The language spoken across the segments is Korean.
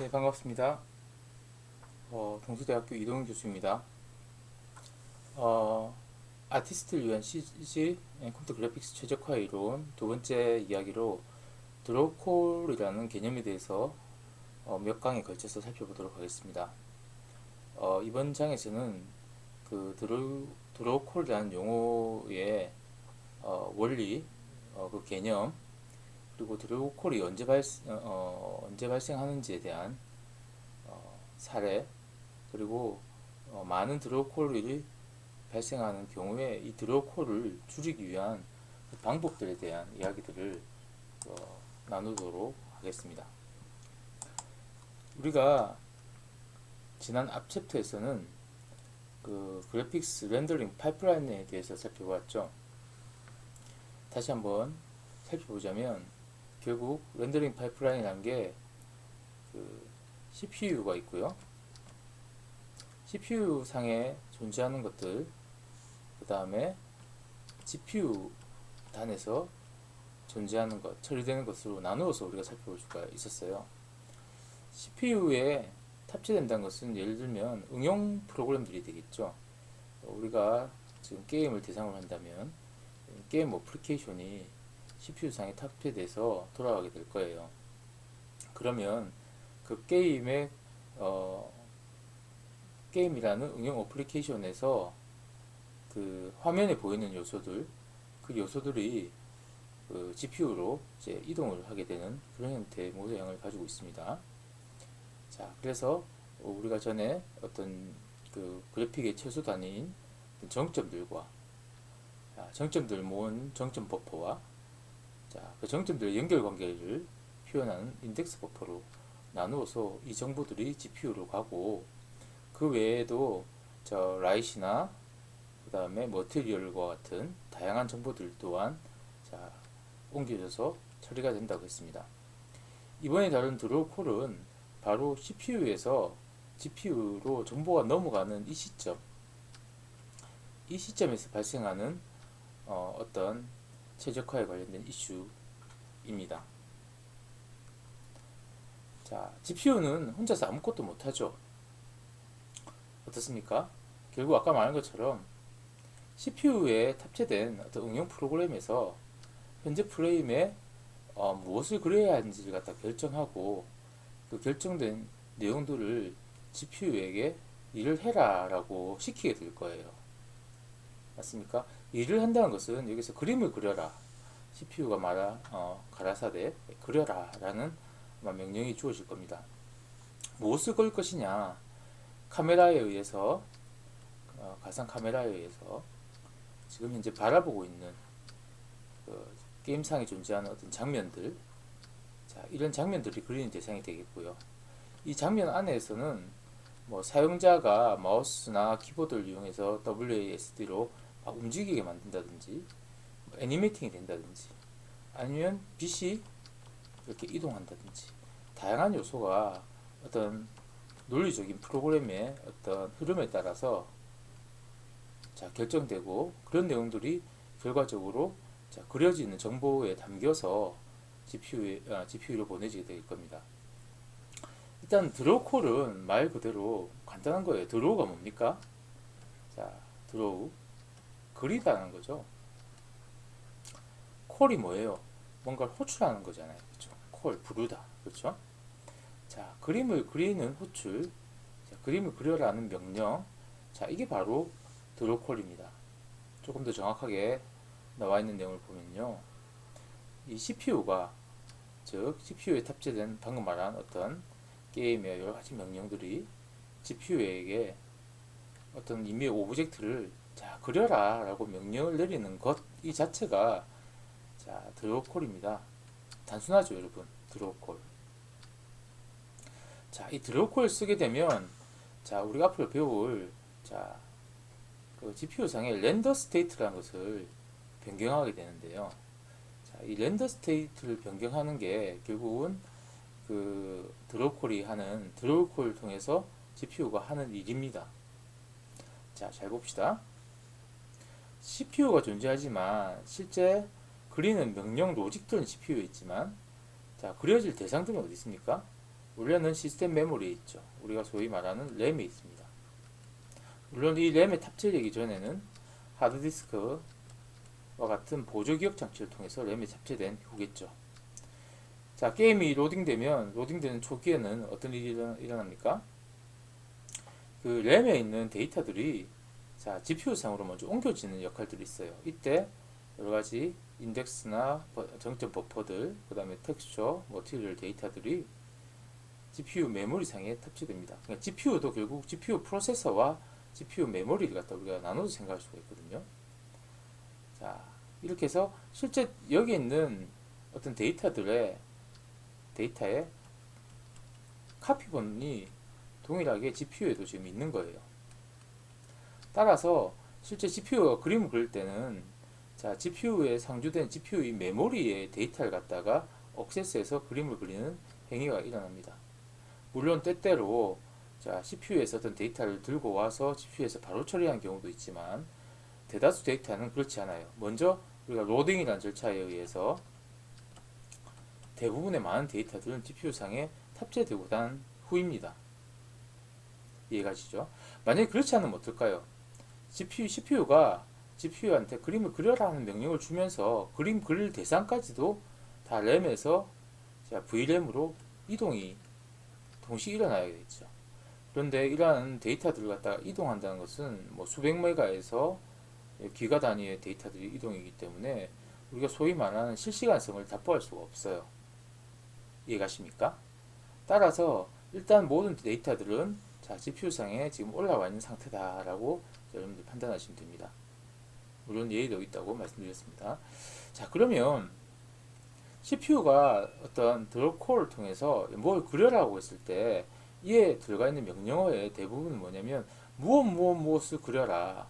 네, 반갑습니다. 어, 동수대학교 이동훈 교수입니다. 어, 아티스트를 위한 CG 앤 컴퓨터 그래픽스 최적화 이론 두 번째 이야기로 드로우콜이라는 개념에 대해서 어, 몇 강에 걸쳐서 살펴보도록 하겠습니다. 어, 이번 장에서는 그 드로우, 드로우콜이라는 용어의 어, 원리, 어, 그 개념, 그리고 드로우콜이 언제 발, 어, 언제 발생하는지에 대한 어, 사례, 그리고 어, 많은 드로우콜이 발생하는 경우에 이 드로우콜을 줄이기 위한 그 방법들에 대한 이야기들을 어, 나누도록 하겠습니다. 우리가 지난 앞 챕터에서는 그 그래픽스 렌더링 파이프라인에 대해서 살펴봤죠. 다시 한번 살펴보자면 결국 렌더링 파이프라인이라는 게그 CPU가 있고요. CPU 상에 존재하는 것들, 그 다음에 GPU 단에서 존재하는 것, 처리되는 것으로 나누어서 우리가 살펴볼 수가 있었어요. CPU에 탑재된다는 것은 예를 들면 응용 프로그램들이 되겠죠. 우리가 지금 게임을 대상으로 한다면 게임 어플리케이션이 CPU상에 탑재돼서 돌아가게 될 거예요. 그러면 그 게임의 어, 게임이라는 응용 어플리케이션에서 그 화면에 보이는 요소들, 그 요소들이 그 GPU로 이제 이동을 하게 되는 그런 형태의 모양을 가지고 있습니다. 자, 그래서 우리가 전에 어떤 그 그래픽의 최소 단위인 정점들과 자, 정점들 모은 정점 버퍼와 자, 그 정점들의 연결 관계를 표현하는 인덱스 버퍼로 나누어서 이 정보들이 GPU로 가고 그 외에도 저 라이시나 그 다음에 머티리얼과 같은 다양한 정보들 또한 자, 옮겨져서 처리가 된다고 했습니다. 이번에 다룬 드로우콜은 바로 CPU에서 GPU로 정보가 넘어가는 이 시점, 이 시점에서 발생하는 어, 어떤 최적화에 관련된 이슈입니다. 자, GPU는 혼자서 아무것도 못하죠. 어떻습니까? 결국 아까 말한 것처럼 CPU에 탑재된 어떤 응용 프로그램에서 현재 프레임에 어, 무엇을 그려야 하는지를 갖다 결정하고 그 결정된 내용들을 GPU에게 일을 해라 라고 시키게 될 거예요. 맞습니까? 일을 한다는 것은 여기서 그림을 그려라. CPU가 말하, 어, 가라사대 그려라 라는 명령이 주어질 겁니다. 무엇을 그릴 것이냐? 카메라에 의해서 어, 가상 카메라에 의해서 지금 현재 바라보고 있는 그 게임상에 존재하는 어떤 장면들 자, 이런 장면들이 그리는 대상이 되겠고요. 이 장면 안에서는 뭐 사용자가 마우스나 키보드를 이용해서 WASD로 막 움직이게 만든다든지 뭐 애니메이팅이 된다든지 아니면 빛이 이렇게 이동한다든지 다양한 요소가 어떤 논리적인 프로그램의 어떤 흐름에 따라서 자, 결정되고 그런 내용들이 결과적으로 자, 그려지는 정보에 담겨서 GPU에, 아, GPU로 보내지게 될 겁니다. 일단 드로우 콜은 말 그대로 간단한 거예요. 드로우가 뭡니까? 자, 드로우 그리다는 거죠. 콜이 뭐예요? 뭔가를 호출하는 거잖아요. 그렇죠? 콜 부르다. 그렇죠? 자, 그림을 그리는 호출. 자, 그림을 그려라는 명령. 자, 이게 바로 드로우콜입니다. 조금 더 정확하게 나와 있는 내용을 보면요. 이 CPU가 즉 CPU에 탑재된 방금 말한 어떤 게임의 여러 가지 명령들이 GPU에게 어떤 임의의 오브젝트를 자 그려라 라고 명령을 내리는 것 이 자체가 자 드로우콜입니다. 단순하죠 여러분 드로우콜. 자 이 드로우콜 쓰게 되면 자 우리가 앞으로 배울 자 그 GPU 상의 렌더 스테이트라는 것을 변경하게 되는데요. 자, 이 렌더 스테이트를 변경하는 게 결국은 그 드로우콜이 하는 드로우콜을 통해서 GPU가 하는 일입니다. 자, 잘 봅시다. CPU가 존재하지만 실제 그리는 명령 로직들은 CPU에 있지만 자, 그려질 대상들은 어디 있습니까? 원래는 시스템 메모리에 있죠. 우리가 소위 말하는 램에 있습니다. 물론 이 램에 탑재되기 전에는 하드디스크와 같은 보조 기억 장치를 통해서 램에 탑재된 후겠죠. 자, 게임이 로딩되면 로딩되는 초기에는 어떤 일이 일어납니까? 그 램에 있는 데이터들이 자, GPU 상으로 먼저 옮겨지는 역할들이 있어요. 이때 여러 가지 인덱스나 버- 정점 버퍼들, 그 다음에 텍스처, 머티리얼 데이터들이 GPU 메모리 상에 탑재됩니다. 그러니까 GPU도 결국 GPU 프로세서와 GPU 메모리를 갖다 우리가 나눠서 생각할 수가 있거든요. 자, 이렇게 해서 실제 여기 있는 어떤 데이터들의 데이터의 카피본이 동일하게 GPU에도 지금 있는 거예요. 따라서 실제 GPU가 그림을 그릴 때는 자, GPU에 상주된 GPU의 메모리의 데이터를 갖다가 억세스해서 그림을 그리는 행위가 일어납니다. 물론 때때로 자, CPU에서 어떤 데이터를 들고 와서 GPU에서 바로 처리하는 경우도 있지만 대다수 데이터는 그렇지 않아요. 먼저 우리가 로딩이라는 절차에 의해서 대부분의 많은 데이터들은 GPU상에 탑재되고 난 후입니다. 이해가시죠? 만약에 그렇지 않으면 어떨까요? GPU, CPU가 GPU한테 그림을 그려라는 명령을 주면서 그림 그릴 대상까지도 다 램에서 자, VRAM으로 이동이 동시에 일어나야겠죠. 그런데 이러한 데이터들을 갖다가 이동한다는 것은 뭐 수백 메가에서 기가 단위의 데이터들이 이동이기 때문에 우리가 소위 말하는 실시간성을 답보할 수가 없어요. 이해가십니까? 따라서 일단 모든 데이터들은 자, GPU상에 지금 올라와 있는 상태다라고 여러분들 판단하시면 됩니다. 물론 예의도 있다고 말씀드렸습니다. 자, 그러면 CPU가 어떤 드롭콜을 통해서 뭘 그려라고 했을 때 이에 들어가 있는 명령어의 대부분은 뭐냐면 무엇 무엇 무엇을 그려라.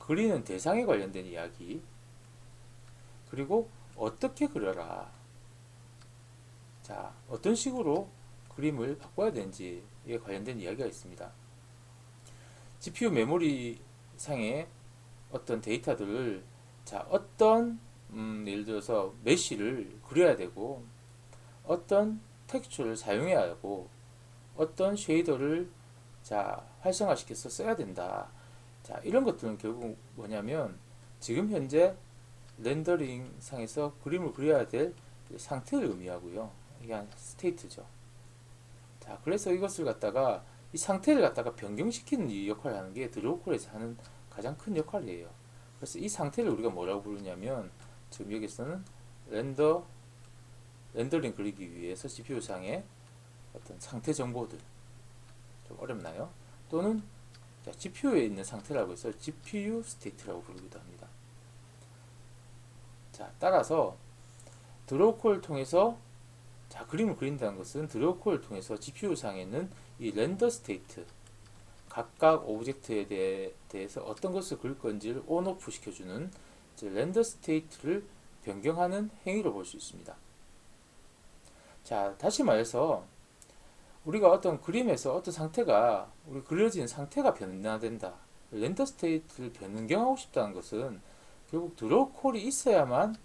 그리는 대상에 관련된 이야기. 그리고 어떻게 그려라. 자, 어떤 식으로 그림을 바꿔야 되는지에 관련된 이야기가 있습니다. GPU 메모리 상의 어떤 데이터들을 자, 어떤 음, 예를 들어서 메쉬를 그려야 되고 어떤 텍스처를 사용해야 하고 어떤 쉐이더를 자, 활성화시켜서 써야 된다. 자, 이런 것들은 결국 뭐냐면 지금 현재 렌더링 상에서 그림을 그려야 될 상태를 의미하고요. 이게 한 스테이트죠. 자, 그래서 이것을 갖다가 이 상태를 갖다가 변경시키는 이 역할을 하는 게 드로우콜에서 하는 가장 큰 역할이에요. 그래서 이 상태를 우리가 뭐라고 부르냐면 지금 여기서는 렌더 렌더링 그리기 위해서 CPU 상의 어떤 상태 정보들 좀 어렵나요? 또는 자, GPU에 있는 상태라고 해서 GPU 스테이트라고 부르기도 합니다. 자, 따라서 드로우콜을 통해서 자, 그림을 그린다는 것은 드로우콜을 통해서 GPU 상에 있는 이 렌더 스테이트 각각 오브젝트에 대해, 대해서 어떤 것을 그릴 건지를 온오프 시켜주는 렌더 스테이트를 변경하는 행위로 볼 수 있습니다. 자, 다시 말해서 우리가 어떤 그림에서 어떤 상태가 우리 그려진 상태가 변화된다. 렌더 스테이트를 변경하고 싶다는 것은 결국 드로우 콜이 있어야만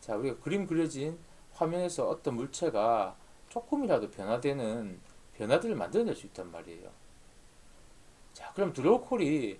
자, 우리가 그림 그려진 화면에서 어떤 물체가 조금이라도 변화되는 변화들을 만들어낼 수 있단 말이에요. 자, 그럼 드로우 콜이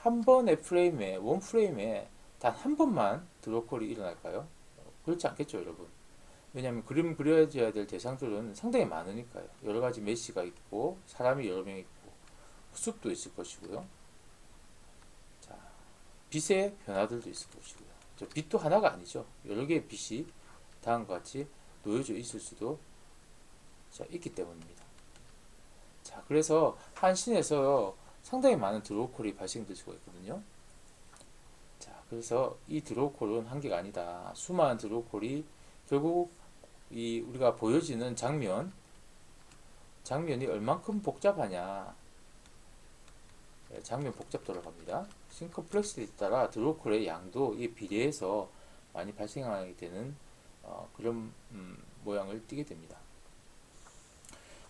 한 번의 프레임에, 원 프레임에 단 한 번만 드로우 콜이 일어날까요? 그렇지 않겠죠, 여러분. 왜냐하면 그림 그려져야 될 대상들은 상당히 많으니까요. 여러 가지 메시가 있고, 사람이 여러 명 있고, 숲도 있을 것이고요. 자, 빛의 변화들도 있을 것이고요. 저 빛도 하나가 아니죠. 여러 개의 빛이 다음과 같이 놓여져 있을 수도 자, 있기 때문입니다. 자, 그래서 한 씬에서 상당히 많은 드로우콜이 발생될 수가 있거든요. 자, 그래서 이 드로우콜은 한 개가 아니다. 수많은 드로우콜이 결국 이 우리가 보여지는 장면, 장면이 얼만큼 복잡하냐. 네, 장면 복잡도록 합니다. 싱컴플렉시티에 따라 드로우콜의 양도 이 비례해서 많이 발생하게 되는 어, 그런 음, 모양을 띠게 됩니다.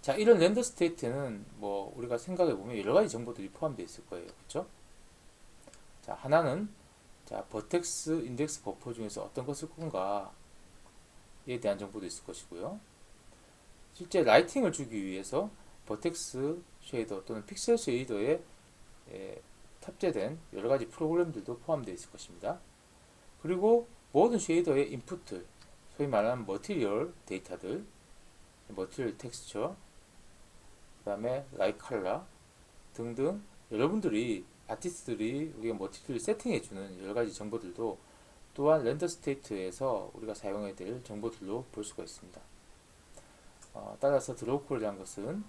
자, 이런 렌더 스테이트는 뭐 우리가 생각해 보면 여러 가지 정보들이 포함되어 있을 거예요. 그렇죠? 자, 하나는 자, 버텍스 인덱스 버퍼 중에서 어떤 것을 꾼가에 대한 정보도 있을 것이고요. 실제 라이팅을 주기 위해서 버텍스 쉐이더 또는 픽셀 쉐이더에 에, 탑재된 여러 가지 프로그램들도 포함되어 있을 것입니다. 그리고 모든 쉐이더의 인풋들, 소위 말하는 머티리얼 데이터들, 머티리얼 텍스처, 그 다음에 라이트 컬러 등등 여러분들이 아티스트들이 우리가 머티리얼 세팅해주는 여러 가지 정보들도 또한 렌더 스테이트에서 우리가 사용해야 될 정보들로 볼 수가 있습니다. 어, 따라서 드로우콜이라는 것은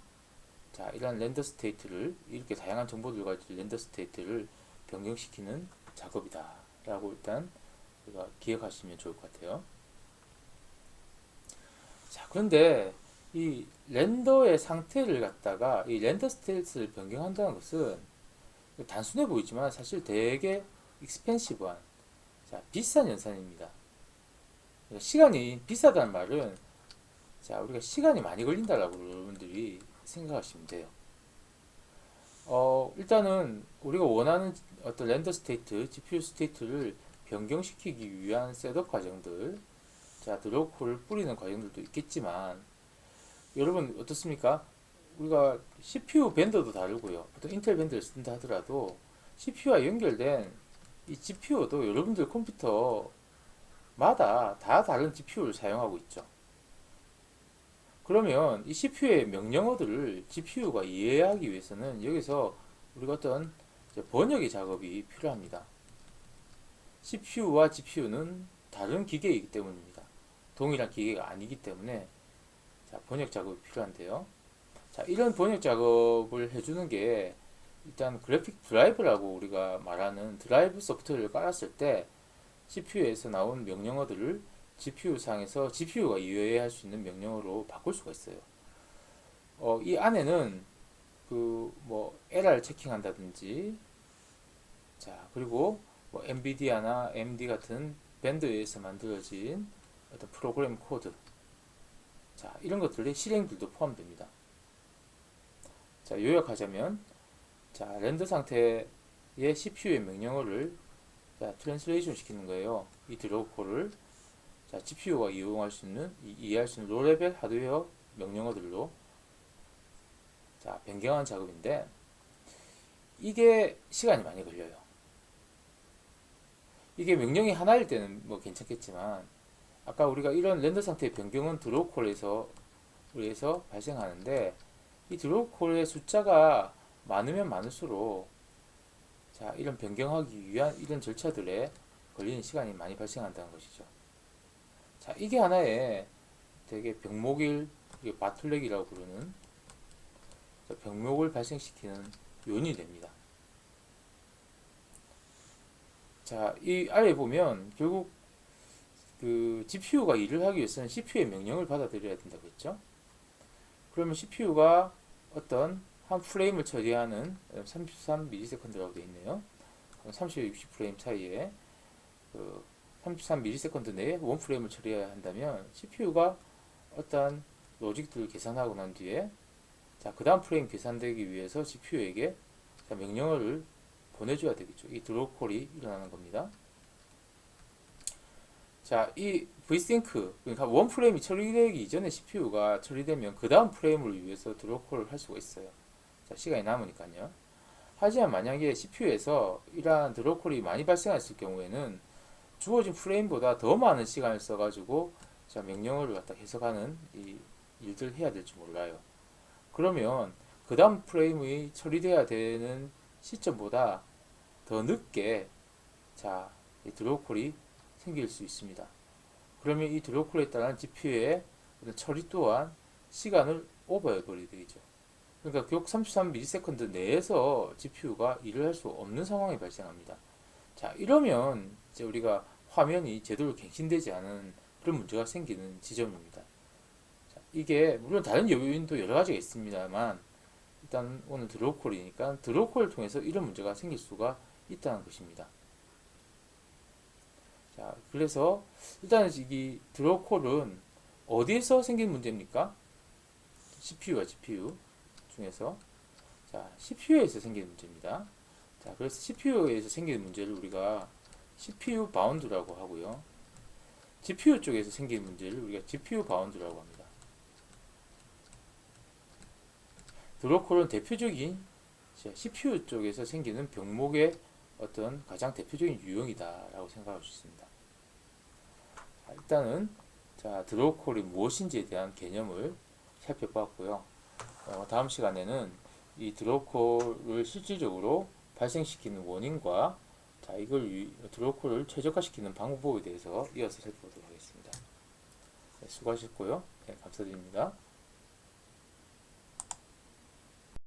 자 이러한 렌더 스테이트를 이렇게 다양한 정보들과 렌더 스테이트를 변경시키는 작업이다 라고 일단 우리가 기억하시면 좋을 것 같아요. 자 그런데 이 렌더의 상태를 갖다가 이 렌더 스테이트를 변경한다는 것은 단순해 보이지만 사실 되게 익스펜시브한 자, 비싼 연산입니다. 시간이 비싸다는 말은 자, 우리가 시간이 많이 걸린다라고 여러분들이 생각하시면 돼요. 어, 일단은 우리가 원하는 어떤 렌더 스테이트, GPU 스테이트를 변경시키기 위한 셋업 과정들, 자, 드로우콜을 뿌리는 과정들도 있겠지만, 여러분 어떻습니까? 우리가 CPU 밴더도 다르고요. 보통 인텔 밴드를 쓴다 하더라도 CPU와 연결된 이 GPU도 여러분들 컴퓨터마다 다 다른 GPU를 사용하고 있죠. 그러면 이 CPU의 명령어들을 GPU가 이해하기 위해서는 여기서 우리가 어떤 번역의 작업이 필요합니다. CPU와 GPU는 다른 기계이기 때문입니다. 동일한 기계가 아니기 때문에 자, 번역 작업이 필요한데요. 자, 이런 번역 작업을 해주는 게 일단 그래픽 드라이브라고 우리가 말하는 드라이브 소프트웨어를 깔았을 때 CPU에서 나온 명령어들을 GPU 상에서 GPU가 이해할 수 있는 명령어로 바꿀 수가 있어요. 어, 이 안에는 그 뭐 LR 체킹한다든지 자 그리고 뭐 엔비디아나 AMD 같은 밴드에서 만들어진 어떤 프로그램 코드 자 이런 것들이 실행들도 포함됩니다. 자 요약하자면 자 렌더 상태의 CPU의 명령어를 자 트랜스레이션 시키는 거예요. 이 드로우콜을 자, GPU가 이용할 수 있는, 이, 이해할 수 있는 로레벨 하드웨어 명령어들로 자, 변경한 작업인데 이게 시간이 많이 걸려요. 이게 명령이 하나일 때는 뭐 괜찮겠지만 아까 우리가 이런 렌더 상태의 변경은 드로우 콜에서 의해서 발생하는데 이 드로우 콜의 숫자가 많으면 많을수록 자, 이런 변경하기 위한 이런 절차들에 걸리는 시간이 많이 발생한다는 것이죠. 자, 이게 하나의 되게 병목일, 바툴렉이라고 부르는 병목을 발생시키는 요인이 됩니다. 자, 이 아래 보면 결국 그 GPU가 일을 하기 위해서는 CPU의 명령을 받아들여야 된다고 했죠. 그러면 CPU가 어떤 한 프레임을 처리하는 33ms라고 되어 있네요. 30, 60프레임 차이에 그 33ms 내에 원 프레임을 처리해야 한다면 CPU가 어떠한 로직들을 계산하고 난 뒤에 자, 그 다음 프레임 계산되기 위해서 GPU에게 자, 명령어를 보내줘야 되겠죠. 이 드로우콜이 일어나는 겁니다. 자, 이 Vsync, 그러니까 원 프레임이 처리되기 이전에 CPU가 처리되면 그 다음 프레임을 위해서 드로우콜을 할 수가 있어요. 자, 시간이 남으니까요. 하지만 만약에 CPU에서 이러한 드로우콜이 많이 발생했을 경우에는 주어진 프레임보다 더 많은 시간을 써가지고 자 명령어를 갖다 해석하는 이 일들을 해야 될지 몰라요. 그러면 그 다음 프레임이 처리돼야 되는 시점보다 더 늦게 자, 이 드로우콜이 생길 수 있습니다. 그러면 이 드로우콜에 따른 GPU의 처리 또한 시간을 오버해버리게 되죠. 그러니까 격 33ms 내에서 GPU가 일을 할 수 없는 상황이 발생합니다. 자, 이러면 이제 우리가 화면이 제대로 갱신되지 않은 그런 문제가 생기는 지점입니다. 자, 이게 물론 다른 요인도 여러 가지가 있습니다만 일단 오늘 드로우콜이니까 드로우콜을 통해서 이런 문제가 생길 수가 있다는 것입니다. 자, 그래서 일단 이 드로우콜은 어디에서 생긴 문제입니까? CPU와 GPU 중에서 자, CPU에서 생기는 문제입니다. 자, 그래서 CPU에서 생기는 문제를 우리가 CPU 바운드라고 하고요. GPU 쪽에서 생기는 문제를 우리가 GPU 바운드라고 합니다. 드로콜은 대표적인 자, CPU 쪽에서 생기는 병목의 어떤 가장 대표적인 유형이다라고 생각할 수 있습니다. 자, 일단은 자 드로콜이 무엇인지에 대한 개념을 살펴봤고요. 어, 다음 시간에는 이 드로콜을 실질적으로 발생시키는 원인과 자 이걸 위- 드로콜을 최적화시키는 방법에 대해서 이어서 살펴보도록 하겠습니다. 네, 수고하셨고요. 네, 감사드립니다.